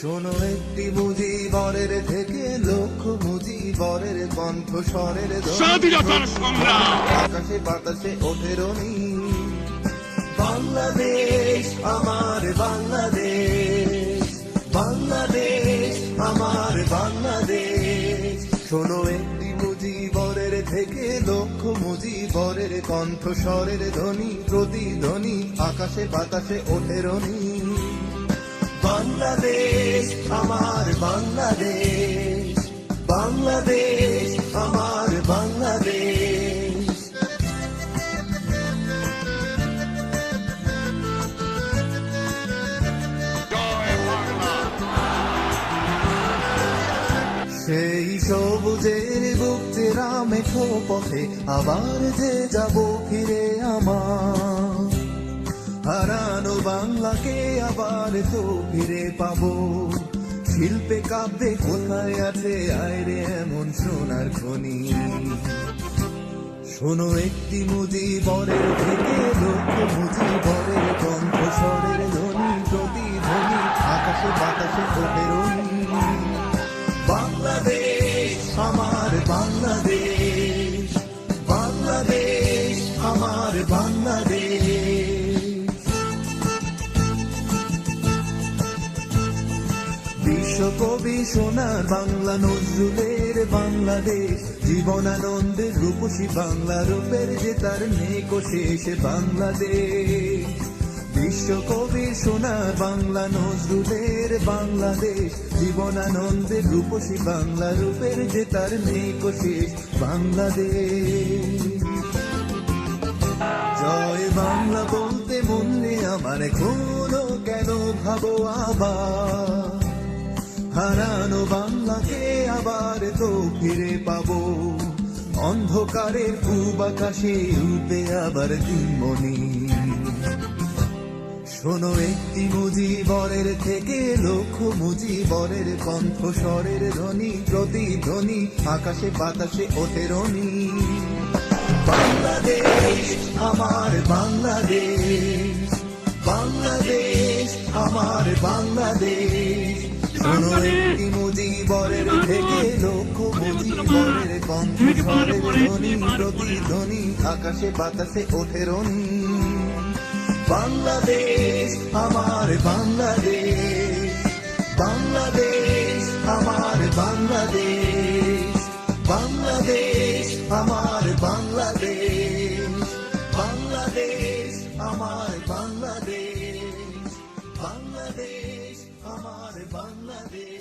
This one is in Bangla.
শোনো একটি মুজিবরের থেকে লক্ষ মুজিবরের কণ্ঠ স্বরের আকাশে বাতাসে ওঠে রনি। বাংলাদেশ আমার বাংলাদেশ বাংলাদেশ আমার বাংলাদেশ। শোনো একটি মুজিবরের থেকে লক্ষ মুজিবরের কণ্ঠ স্বরের ধ্বনি প্রতিধ্বনি। আকাশে বাতাসে ওঠে রনি। বাংলাদেশ, আমার বাংলাদেশ। বাংলাদেশ, আমার বাংলাদেশ। সেই সবুজের বুক চেরা মেঠো পথে, আবার যে যাব ফিরে আমার। তো ফিরে শিল্পে কাব্যে কোথায় আছে? এমন সোনার খনি। শোনো একটি মুজিবরের থেকে লক্ষ মুজিবরের কণ্ঠ স্বরের ধ্বনি, প্রতিধ্বনি, আকাশে বাতাসে বাংলাদেশ, আমার বাংলাদেশ। বিশ্বকবি সোনার বাংলা নজরুলের বাংলাদেশ। জীবনানন্দের রূপসী বাংলা রূপের যে তার নেই শেষ বাংলাদেশ। বিশ্বকবি সোনার বাংলা নজরুলের বাংলাদেশ। জীবনানন্দের রূপসী বাংলা রূপের যে তার নেই শেষ বাংলাদেশ। জয় বাংলা বলতে মনে আমার কোনো কেন ভাবো আবার? হারানো বাংলাকে আবার তো ফিরে পাবো। অন্ধকারের পূব আকাশে উঠবে আবার দিনমণি। শোনো একটি মুজিবরের থেকে, লক্ষ মুজিবরের কণ্ঠ স্বরের ধ্বনি, প্রতিধ্বনি, আকাশে বাতাসে ওঠে রনি। বাংলাদেশ আমার বাংলাদেশ বাংলাদেশ আমার বাংলাদেশ। শোনো একটি মুজিবরের থেকে লক্ষ মুজিবরের কণ্ঠ স্বরের ধ্বনি প্রতিধ্বনি আকাশে বাতাসে ওঠে রনি বাংলাদেশ আমার বাংলাদেশ বাংলাদেশ আমার বাংলাদেশ বাংলাদেশ আমার বাংলাদেশ বাংলাদেশ আমার বাংলাদেশ বাংলাদেশ। আমার বাংলাদেশ